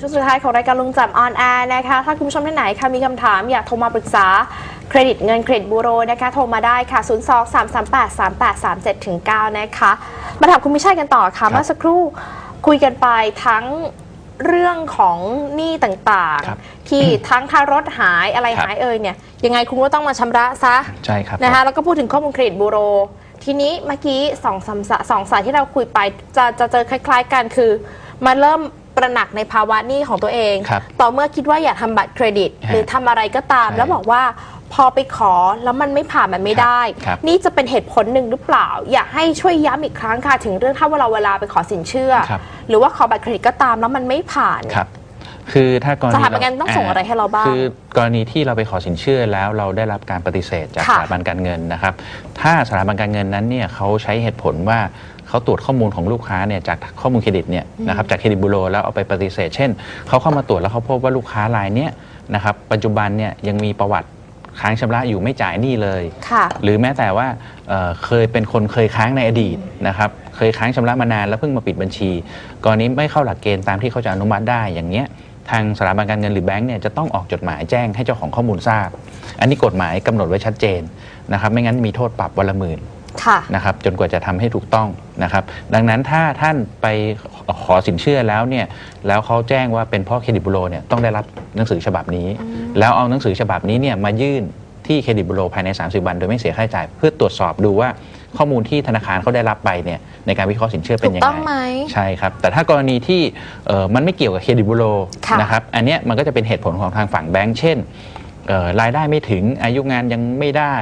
ช่วงสุดท้ายของรายการลุงแจำออนแอร์นะคะ ถ้าคุณผู้ชมท่านไหนค่ะมีคำถามอยากโทรมาปรึกษาเครดิตเงินเครดิตบูโรนะคะโทรมาได้ค่ะ 0 2 3 3 8 3 8 3 7ถึง9นะคะ มาถามคุณมิชัยกันต่อค่ะ เมื่อสักครู่คุยกันไปทั้งเรื่องของหนี้ต่างครับๆ ที่ทั้งถ้ารถหายอะไรครับ หายเอ่ยเนี่ยยังไงคุณก็ต้องมาชำระซะ ใช่ครับ นะคะแล้วก็พูดถึงข้อมูลเครดิตบูโร ทีนี้เมื่อกี้สองสามสะสองสายที่เราคุยไปจะจะเจอคล้าย ๆ กันคือ มาเริ่ม ประหนักในภาวะหนี้ของตัวเอง ครับต่อเมื่อคิดว่าอยากทำบัตรเครดิต ฮะหรือทำอะไรก็ตาม ใช่แล้วบอกว่าพอไปขอแล้วมันไม่ผ่านมันไม่ได้ ครับ นี่จะเป็นเหตุผลหนึ่งหรือเปล่า อยากให้ช่วยย้ำอีกครั้งค่ะ ถึงเรื่องถ้าเวลาเวลาไปขอสินเชื่อ ครับ หรือว่าขอบัตรเครดิตก็ตามแล้วมันไม่ผ่าน ครับ คือถ้ากรณีสถาบันการเงินต้องส่งอะไรให้เราบ้างคือกรณีที่เราไปขอสินเชื่อแล้วเราได้รับการปฏิเสธจากค่ะสถาบันการเงินนะครับ ถ้าสถาบันการเงินนั้นเนี่ยเขาใช้เหตุผลว่าเขาตรวจข้อมูลของลูกค้าเนี่ยจากข้อมูลเครดิตเนี่ยนะครับจากเครดิตบูโรแล้วเอาไปปฏิเสธ เช่นเขาเข้ามาตรวจแล้วเขาพบว่าลูกค้ารายเนี้ยนะครับปัจจุบันเนี่ยยังมีประวัติค้างชำระอยู่ไม่จ่ายหนี้เลย ค่ะ หรือแม้แต่ว่าเอ่อเคยเป็นคนเคยค้างในอดีตนะครับเคยค้างชำระมานานแล้วเพิ่งมาปิดบัญชี กรณีไม่เข้าหลักเกณฑ์ตามที่เขาจะอนุมัติได้อย่างเงี้ย ทางสถาบันการเงินหรือแบงก์เนี่ยจะต้องออกจดหมายแจ้งให้เจ้าของข้อมูลทราบ อันนี้กฎหมายกำหนดไว้ชัดเจนนะครับ ไม่งั้นมีโทษปรับวันละหมื่นค่ะนะครับจนกว่าจะทำให้ถูกต้องนะครับ ดังนั้นถ้าท่านไปขอสินเชื่อแล้วเนี่ยแล้วเขาแจ้งว่าเป็นเพ่อเครดิตบูโรเนี่ยต้องได้รับหนังสือฉบับนี้ แล้วเอาหนังสือฉบับนี้เนี่ยมายื่นที่เครดิตบูโรภายใน 30 วัน โดยไม่เสียค่าใช้จ่ายเพื่อตรวจสอบดูว่า ข้อมูลที่ธนาคารเขาได้รับไปเนี่ยในการวิเคราะห์สินเชื่อเป็นยังถูกต้ไงองไหมใช่ครับ แต่ถ้ากรณีที่เอ่อมันไม่เกี่ยวกับเครดิตบูโรค่ะ นะครับอันเนี้ยมันก็จะเป็นเหตุผลของทางฝั่งแบงก์เช่นเอ่อรายได้ไม่ถึงอายุงานยังไม่ได้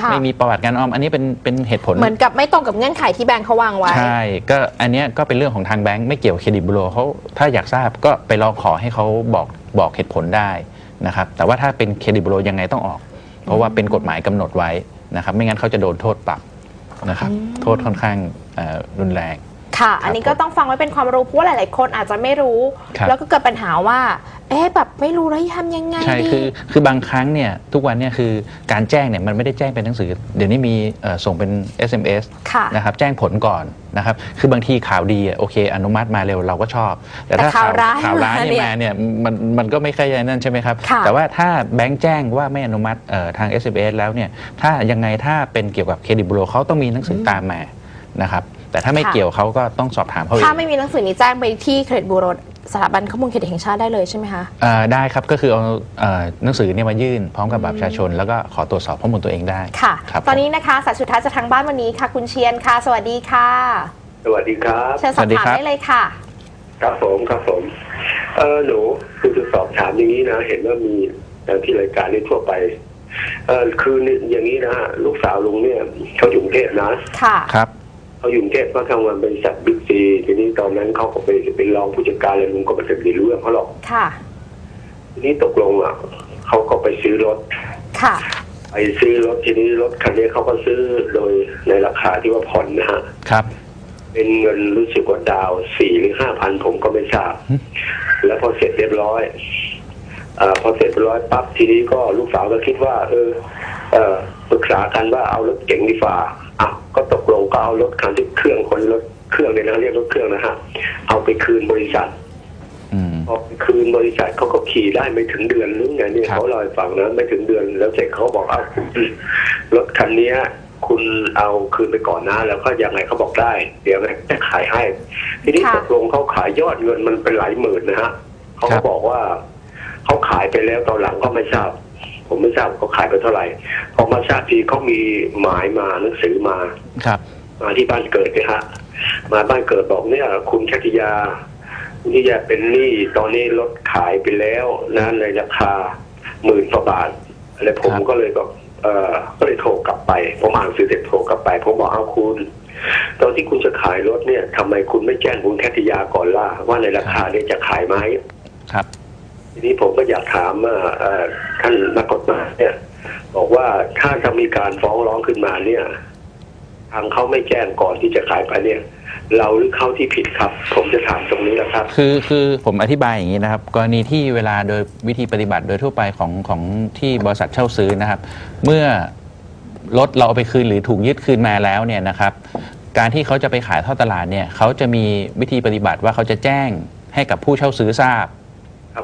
ค่ะไม่มีประวัติการออม อันนี้เป็นเป็นเหตุผล เหมือนกับไม่ตรงกับเงื่อนไขที่แบงค์เขาวางไว้ ใช่ ก็อันเนี้ยก็เป็นเรื่องของทางแบงก์ไม่เกี่ยวกับเครดิตบูโรเขาถ้าอยากทราบก็ไปลองขอให้เขาบอกบอกเหตุผลได้นะครับ แต่ว่าถ้าเป็นเครดิตบูโรยังไงต้องออก เพราะว่าเป็นกฎหมายกำหนดไว้นะครับ ไม่งั้นเขาจะโดนโทษปรับ นะครับ โทษค่อนข้างเอ่อรุนแรง ค่ะ อันนี้ก็ต้องฟังไว้เป็นความรู้เพราะว่าหลาย ๆ คนอาจจะไม่รู้ ครับ แล้วก็เกิดปัญหาว่า เอ๊ะแบบไม่รู้แล้วจะทำยังไงใช่ดี คือคือบางครั้งเนี่ยทุกวันเนี่ยคือการแจ้งเนี่ยมันไม่ได้แจ้งเป็นหนังสือ เดี๋ยวนี้มีเอ่อส่งเป็น SMS ค่ะ นะครับแจ้งผลก่อนนะครับคือบางทีข่าวดีอะโอเค อนุมัติมาเร็วเราก็ชอบ แต่ถ้าแต่ข่าวร้ายข่าวร้ายมานี่เนี่ยมาเนี่ยมันมันก็ไม่ค่อยนั่นใช่ไหมครับ ค่ะ แต่ว่าถ้าแบงค์แจ้งว่าไม่อนุมัติเอ่อทาง SMS แล้วเนี่ยถ้ายังไงถ้าเป็นเกี่ยวกับเครดิตบูโรเขาต้องมีหนังสือตามมานะครับ แต่ถ้าไม่ค่ะ เกี่ยวเขาก็ต้องสอบถามเขาเองถ้าไม่มีหนังสือนี้แจ้งไปที่เครดิตบูโรสถาบันข้อมูลเครดิตแห่งชาติได้เลยใช่ไหมคะ เอ่อได้ครับก็คือเอาเอ่อหนังสือเนี่ยมายื่นพร้อมกับบัตรประชาชน แล้วก็ขอตรวจสอบข้อมูลตัวเองได้ค่ะ ครับตอนนี้นะคะสายสุดท้ายจะทางบ้านวันนี้ค่ะ คุณเชียนค่ะ สวัสดีค่ะ สวัสดีครับ เชิญสอบถามได้เลยค่ะ ครับผมครับผม เออหนูคือจะสอบถามอย่างนี้นะ เห็นว่ามีแต่ที่รายการนี้ทั่วไป เออคืออย่างนี้นะฮะลูกสาวลุงเนี่ยเขาอยู่กรุงเทพนะ ค่ะ ครับ เขาอยู่กรุงเทพเขาทำงานบริษัทบิ๊กซีทีนี้ตอนนั้นเขาก็ไปเป็นรองผู้จัดการเลยลุงก็ไม่ได้รู้เรื่องเขาหรอกค่ะ ทีนี้ตกลงอะเขาก็ไปซื้อรถ ค่ะ ไปซื้อรถทีนี้รถคันนี้เขาก็ซื้อโดยในราคาที่ว่าผ่อนนะฮะ ครับ เป็นเงินรู้สึกว่าดาวสี่หรือห้าพันผมก็ไม่ทราบหึแล้วพอเสร็จเรียบร้อยเออพอเสร็จเรียบร้อยปั๊บทีนี้ก็ลูกสาวก็คิดว่า เออ เออปรึกษากันว่าเอารถเก๋งดีฝ่า อะก็ตกลงก็เอารถคันที่เครื่องคนรถเครื่องเลยนะเรียกรถเครื่องนะฮะเอาไปคืนบริษัทอืมพอไปคืนบริษัทเขาก็ขี่ได้ไม่ถึงเดือนหรือไงเนี่ยครับเขาเล่าให้ฟังนะไม่ถึงเดือนแล้วเสร็จเขาบอกเอารถคันเนี้ยคุณเอาคืนไปก่อนนะ แล้วก็ยังไงเขาบอกได้ เดี๋ยวจะขายให้ ทีนี้ค่ะตกลงเขาขายยอดเงินมันเป็นหลายหมื่นนะฮะเขาครัก็บบอกว่าเขาขายไปแล้วตอนหลังก็ไม่ทราบ ผมไม่ทราบเขาขายไปเท่าไหร่พอมาทราบทีเขามีหมายมาหนังสือมาครับ มาที่บ้านเกิดเนี่ยฮะมาบ้านเกิดบอกเนี่ย คุณชัตยาคุณชัตยาเป็นหนี้ตอนนี้รถขายไปแล้วนะในราคาหมื่นกว่าบาทอะไรผมครับก็เลยบอกเออก็เลยโทรกลับไปผมอ่านสื่อเสร็จโทรกลับไปผมบอกเอาคุณ ตอนที่คุณจะขายรถเนี่ยทำไมคุณไม่แจ้งคุณแคทยาก่อนล่ะว่าในราคาเนี่ยจะขายไหมครับ ทีนี้ผมก็อยากถามว่าท่านนักกฎหมายเนี่ยบอกว่าถ้าจะมีการฟ้องร้องขึ้นมาเนี่ยทางเขาไม่แจ้งก่อนที่จะขายไปเนี่ย เราหรือเขาที่ผิดครับ ผมจะถามตรงนี้นะครับ คือคือผมอธิบายอย่างนี้นะครับ กรณีที่เวลาโดยวิธีปฏิบัติโดยทั่วไปของของที่บริษัทเช่าซื้อนะครับ เมื่อรถเราเอาไปคืนหรือถูกยึดคืนมาแล้วเนี่ยนะครับ การที่เขาจะไปขายท่อตลาดเนี่ยเขาจะมีวิธีปฏิบัติว่าเขาจะแจ้งให้กับผู้เช่าซื้อทราบ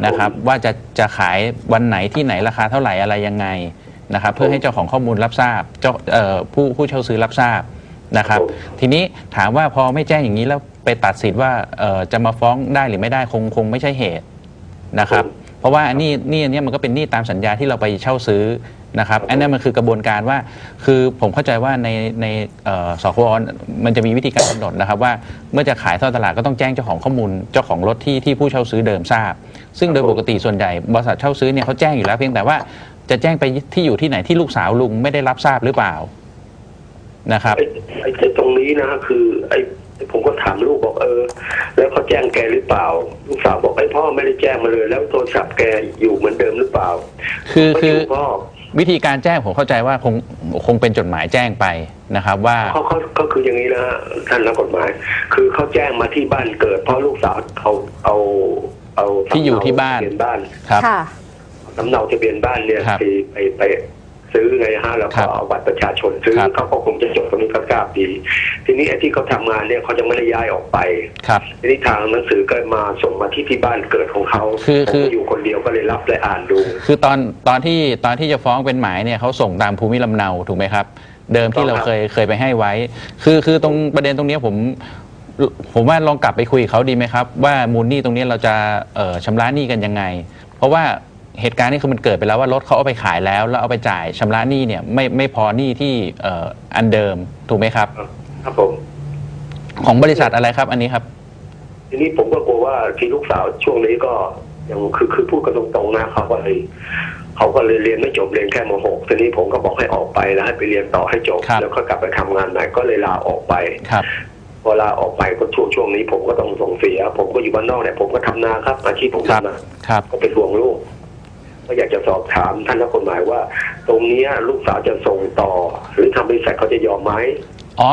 นะครับผมว่าจะจะขายวันไหนที่ไหนราคาเท่าไหร่อะไรยังไงนะครับเพื่อให้เจ้าของข้อมูลรับทราบเจ้าเอ่อผู้ผู้เช่าซื้อรับทราบนะครับ ทีนี้ถามว่าพอไม่แจ้งอย่างนี้แล้วไปตัดสินว่าเอ่อจะมาฟ้องได้หรือไม่ได้คงคงไม่ใช่เหตุนะครับ เพราะว่านี่นี่อันเนี้ยมันก็เป็นหนี้ตามสัญญาที่เราไปเช่าซื้อนะครับอันนั้นมันคือกระบวนการว่า คือผมเข้าใจว่าในในเอ่อสคบมันจะมีวิธีการกำหนดนะครับว่าเมื่อจะขายทอดตลาดก็ต้องแจ้งเจ้าของข้อมูลเจ้าของรถที่ที่ผู้เช่าซื้อเดิมทราบ ซึ่งโดยปกติส่วนใหญ่บริษัทเช่าซื้อเนี่ยเขาแจ้งอยู่แล้วเพียงแต่ว่าจะแจ้งไปที่อยู่ที่ไหนที่ลูกสาวลุงไม่ได้รับทราบหรือเปล่านะครับไอ้ไอ้ไอ้ตรงนี้นะคือ ไอ้ผมก็ถามลูกบอกเออ แล้วเขาแจ้งแกหรือเปล่า ลูกสาวบอกไอ้พ่อไม่ได้แจ้งมาเลย แล้วโทรศัพท์แกอยู่เหมือนเดิมหรือเปล่าคือไม่คือยู่พ่อวิธีการแจ้งผมเข้าใจว่าคงคงเป็นจดหมายแจ้งไปนะครับว่า เขาเขาเขาคืออย่างนี้นะฮะท่านนักกฎหมาย คือเขาแจ้งมาที่บ้านเกิดเพราะลูกสาวเอาเอา เอาที่อยู่ที่บ้าน ทะเบียนบ้านครับ ค่ะ สำเนาทะเบียนบ้านเนี่ยครับไปไปไปซื้อไงฮะแล้วครัก็บเอาบัตรประชาชนซื้อครับ เขาก็คงจะจดตรงนี้ก็ทราบดี ทีนี้ไอ้ที่เขาทำงานเนี่ยเขาจะไม่ได้ย้ายออกไปครับ ทีนี้ทางหนังสือก็มาส่งมาที่ที่บ้านเกิดของเขาคือผมคือ ก็อยู่คนเดียวก็เลยรับและอ่านดู คือตอนตอนที่ตอนที่จะฟ้องเป็นหมายเนี่ยเขาส่งตามภูมิลำเนาถูกไหมครับ เดิมที่เราครับเคยเคยไปให้ไว้ คือคือตรงประเด็นตรงเนี้ยผม ผมว่าลองกลับไปคุยกับเขาดีไหมครับ ว่ามูลหนี้ตรงเนี้ยเราจะเอ่อชำระหนี้กันยังไง เพราะว่าเหตุการณ์นี้คือมันเกิดไปแล้วว่ารถเขาเอาไปขายแล้ว แล้วเอาไปจ่ายชำระหนี้เนี่ยไม่ไม่พอหนี้ที่เอ่ออันเดิมถูกไหมครับ ครับผม ของบริษัทอะไรครับอันนี้ครับ ทีนี้ผมก็กลัวว่าที่ลูกสาวช่วงนี้ก็ยังคือคือพูดกันตรงๆนะเขาก็เลยเขาก็เลยเรียนไม่จบเรียนแค่มหกทีนี้ผมก็บอกให้ออกไปแล้วให้ไปเรียนต่อให้จบ ครับ แล้วก็กลับไปทำงานใหม่ก็เลยลาออกไป ครับ พอลาออกไปก็ช่วงช่วงนี้ ผมก็ต้องส่งเสีย ผมก็อยู่บ้านนอกเนี่ยผมก็ทำนาครับ อาชีพผมครับทำนาครับก็เป็นห่วงลูกก็อยากจะสอบถามท่านนักกฎหมายว่า ตรงเนี้ยลูกสาวจะส่งต่อ หรือทางบริษัทเขาจะยอมไหมอ๋อ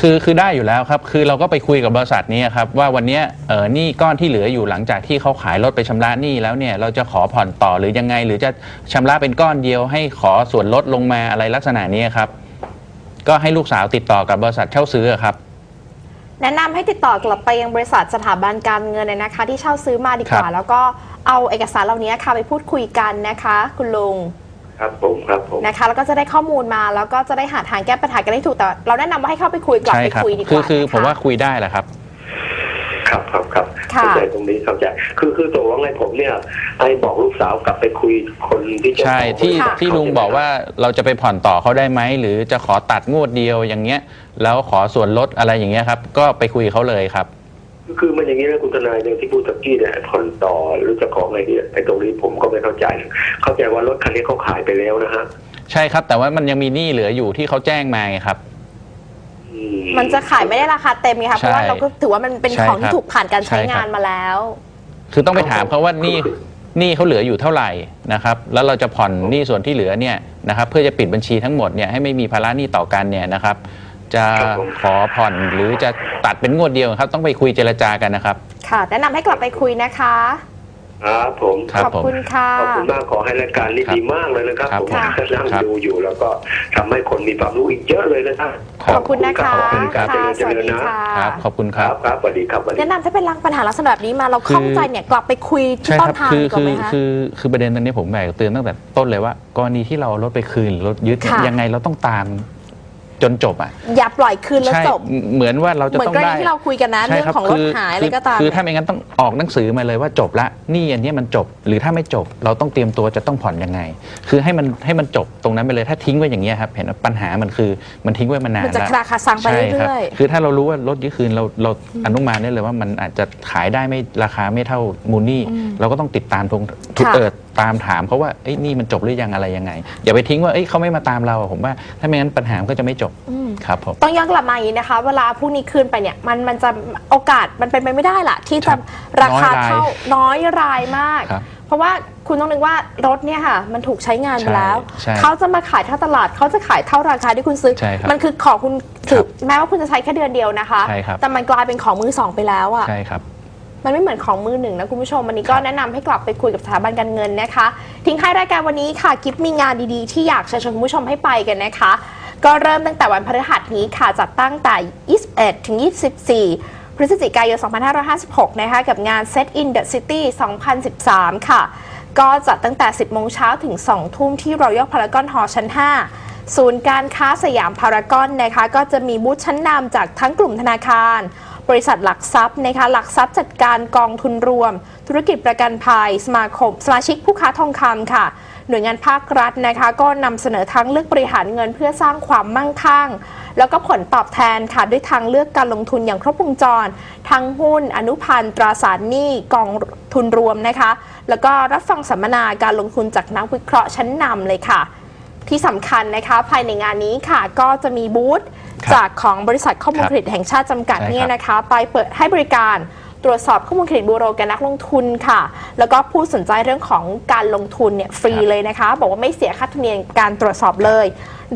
คือคือได้อยู่แล้วครับ คือเราก็ไปคุยกับบริษัทนี้ครับ ว่าวันเนี้ยเออหนี้ก้อนที่เหลืออยู่หลังจากที่เขาขายรถไปชำระหนี้แล้วเนี่ยเราจะขอผ่อนต่อหรือยังไง หรือจะชำระเป็นก้อนเดียว ให้ขอส่วนลดลงมาอะไรลักษณะนี้ครับ ก็ให้ลูกสาวติดต่อกับบริษัทเช่าซื้อครับ แนะนำให้ติดต่อกลับไปยังบริษัทสถาบันการเงินเลยนะคะ ที่เช่าซื้อมาดีกว่าครับแล้วก็เอาเอกสารเหล่านี้ค่ะไปพูดคุยกันนะคะ คุณลุงครับผมครับผมนะคะแล้วก็จะได้ข้อมูลมาแล้วก็จะได้หาทางแก้ปัญหากันได้ถูกแต่เราแนะนำว่าให้เข้าไปคุยกลับใช่ไปครับคุยดีกคือว่าคือนะะผมว่าคุยได้แหละครับ ครับครับครับค่ะ เข้าใจตรงนี้เข้าใจคือคือตกลงให้ผมเนี่ยไอ้บอกลูกสาวกลับไปคุยคนที่เจ้าใช่ของที่บริษัทที่ลุงบอกว่าเราจะไปผ่อนต่อเขาได้ไหมหรือจะขอตัดงวดเดียวอย่างเงี้ย แล้วขอส่วนลดอะไรอย่างเงี้ยครับ ก็ไปคุยกับเขาเลยครับ คือคือมันอย่างนี้นะคุณทนายอย่างที่พูดตะกี้เนี่ยผ่อนต่อหรือจะขอไงดีไอ้ตรงนี้ผมก็ไม่เข้าใจนะเข้าใจว่ารถคันนี้เขาขายไปแล้วนะฮะ ใช่ครับ แต่ว่ามันยังมีหนี้เหลืออยู่ที่เขาแจ้งมาไงครับอื มันจะขายไม่ได้ราคาเต็มไงคะเพราะว่าใช่เราก็ถือว่ามันเป็นใช่ของครัที่บถูกผ่านการใช้ใช่ครับ งานมาแล้ว คือต้องไปถามเขาว่าหนี่นี่เขาเหลืออยู่เท่าไหร่นะครับแล้วเราจะผ่อนหนี้ส่วนที่เหลือเนี่ยนะครับเพื่อจะปิดบัญชีทั้งหมดเนี่ยให้ไม่มีภาระหนี้ต่อกันเนี่ยนะครับจะขอผ่อนหรือจะตัดเป็นงวดเดียวครับต้องไปคุยเจรจากันนะครับ ค่ะ แนะนำให้กลับไปคุยนะคะ ครับผมครับขอบคุณค่ะ ขอบคุณมากขอให้รายการนี้ครับดีมากเลยนะครับ ครับผมค่ะนั่งครับ ดูอยู่แล้วก็ทำให้คนมีความรู้อีกเยอะเลยนะครับขอบคุณนะคะขอบคุณครับค่ะเจริญสเจวัสริญดีนะค่ะครับ ขอบคุณคครัรับ บครับสวัสดีครับสวัสดี แนะนำถ้าเป็นรังปัญหาลักษณะแบบนี้มาเราคือข้องใจเนี่ยกลับไปคุยที่ใช่ต้คนรับทางคือก่อนคืไหมอคะ คือคือประเด็นตรงนี้ผมแบกเตือนตั้งแต่ต้นเลยว่ากรณีที่เราเอารถไปคืนหรือรถยึดเนี่ยค่ะยังไงเราต้องตาม จนจบอะอย่าปล่อยคืนแล้วใช่จบ เหมือนว่าเราจะเหมือนต้องกรณีได้ที่เราคุยกันนะใช่เรื่องครับของรถคืหายอะไรก็ตาม คือถ้าไม่งั้นต้องออกหนังสือมาเลยว่าจบละหนี่อันเนี้ยมันจบ หรือถ้าไม่จบเราต้องเตรียมตัวจะต้องผ่อนยังไง คือให้มันให้มันจบตรงนั้นไปเลยถ้าทิ้งไว้อย่างเงี้ยครับเห็นว่าปัญหามันคือมันทิ้งไว้มานานมันจะแล้วคลาคาซังไปใช่ครัเรื่อยคือถ้าเรารู้ว่ารถยึดคืนเราเราอนุมานได้เลยว่ามันอาจจะขายได้ไม่ราคาไม่เท่ามูลหนี่เราก็ต้องติดตามทุกทุกค่ะ เอิดตามถามเขาว่าเอ้ยนี่มันจบหรือยังอะไรยังไง อย่าไปทิ้งว่าเอ้ยเขาไม่มาตามเราผมว่า ถ้าไม่งั้นปัญหามันก็จะไม่จบอืมครับผมต้องย้อนกลับมาอย่างนี้นะคะ เวลาพวกนี้คืนไปเนี่ยมันมันจะโอกาสมันเป็นไปไม่ได้ล่ะ ที่ครัจะบราคาน้อยรายเท่าน้อยรายมากครับเพราะว่าคุณต้องนึกว่ารถเนี่ยค่ะ มันถูกใช้งานไปแล้วใช่ใช่เขาจะมาขายเท่าตลาด เขาจะขายเท่าราคาที่คุณซื้อใช่ครับมันคือของคุณถืครัอบแม้ว่าคุณจะใช้แค่เดือนเดียวนะคะใช่ครับแต่มันกลายเป็นของมือสองไปแล้วอะใช่ครับมันไม่เหมือนของมือหนึ่งนะคุณผู้ชมวันนี้ก็ครับแนะนำให้กลับไปคุยกับสถาบันการเงินนะคะ ทิ้งท้ายรายการวันนี้ค่ะกิฟมีงานดีๆ ที่อยากเชิญชวนคุณผู้ชมให้ไปกันนะคะ ก็เริ่มตั้งแต่วันพฤหัสนี้ค่ะจัดตั้งแต่ 21 ถึง 24 พฤศจิกายน 2556 นะคะ กับงาน Set in the City 2013 ค่ะ ก็จัดตั้งแต่ 10 โมงเช้าถึง 2 ทุ่มที่ Royal Paragon Hall ชั้น 5 ศูนย์การค้าสยามพารากอนนะคะ ก็จะมีบูธชั้นนำจากทั้งกลุ่มธนาคาร บริษัทหลักทรัพย์นะคะ หลักทรัพย์จัดการกองทุนรวม ธุรกิจประกันภัย สมาคม สมาชิกผู้ค้าทองคำค่ะ หน่วยงานภาครัฐนะคะ ก็นำเสนอทั้งเลือกบริหารเงินเพื่อสร้างความมั่งคั่ง แล้วก็ผลตอบแทนค่ะด้วยทางเลือกการลงทุนอย่างครบวงจร ทั้งหุ้น อนุพันธ์ตราสารหนี้กองทุนรวมนะคะ แล้วก็รับฟังสัมมนาการลงทุนจากนักวิเคราะห์ชั้นนำเลยค่ะ ที่สำคัญนะคะภายในงานนี้ค่ะก็จะมีบูธจากของบริษัทข้อมูลครับเครดิตแห่งชาติจำกัดเนี่ยนะคะ ไปเปิดให้บริการ ตรวจสอบข้อมูลเครดิตบูโรแก่นักลงทุนค่ะ แล้วก็ผู้สนใจเรื่องของการลงทุนเนี่ยฟรีเลยนะคะ บอกว่าไม่เสียค่าธรรมเนียมการตรวจสอบเลย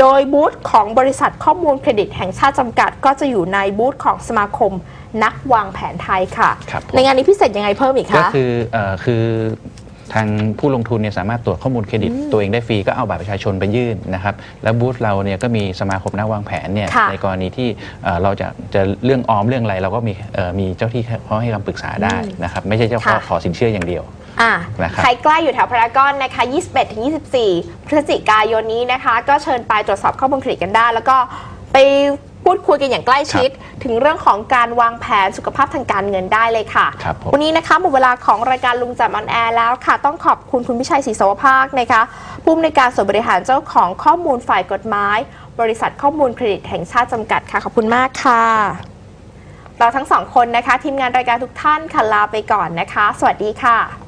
โดยบูธของบริษัทข้อมูลเครดิตแห่งชาติจำกัด ก็จะอยู่ในบูธของสมาคมนักวางแผนไทยค่ะ ครับผม ในงานนี้พิเศษยังไงเพิ่มอีกก็คะ คือเอ่อคือ ทางผู้ลงทุนเนี่ยสามารถตรวจข้อมูลเครดิต ตัวเองได้ฟรีก็เอาบัตรประชาชนไปยื่นนะครับ แล้วบูธเราเนี่ยก็มีสมาคมนักวางแผนเนี่ยค่ะในกรณีที่เอ่อเราจะจะเรื่องออมเรื่องอะไรเราก็มีเอ่อมีเจ้าที่เขาให้คำปรึกษาได้นะครับ ไม่ใช่เจ้าข้อค่ะ ขอสินเชื่ออย่างเดียว อะนะครับ ใครใกล้อยู่แถวพารากอนนะคะ 21ถึง24 พฤศจิกายนนี้นะคะ ก็เชิญไปตรวจสอบข้อมูลเครดิตกันได้ แล้วก็ไป พูดคุยกันอย่างใกล้ชิด ถึงเรื่องของการวางแผนสุขภาพทางการเงินได้เลยค่ะ ครับผม วันนี้นะคะหมดเวลาของรายการลุงจับออนแอร์แล้วค่ะ ต้องขอบคุณคุณพิชัยศรีโสภาคนะคะผู้อำนวยการส่วนบริหารเจ้าของข้อมูลฝ่ายกฎหมาย บริษัทข้อมูลเครดิตแห่งชาติจำกัดค่ะขอบคุณมากค่ะ เราทั้งสองคนนะคะ ทีมงานรายการทุกท่านค่ะลาไปก่อนนะคะ สวัสดีค่ะ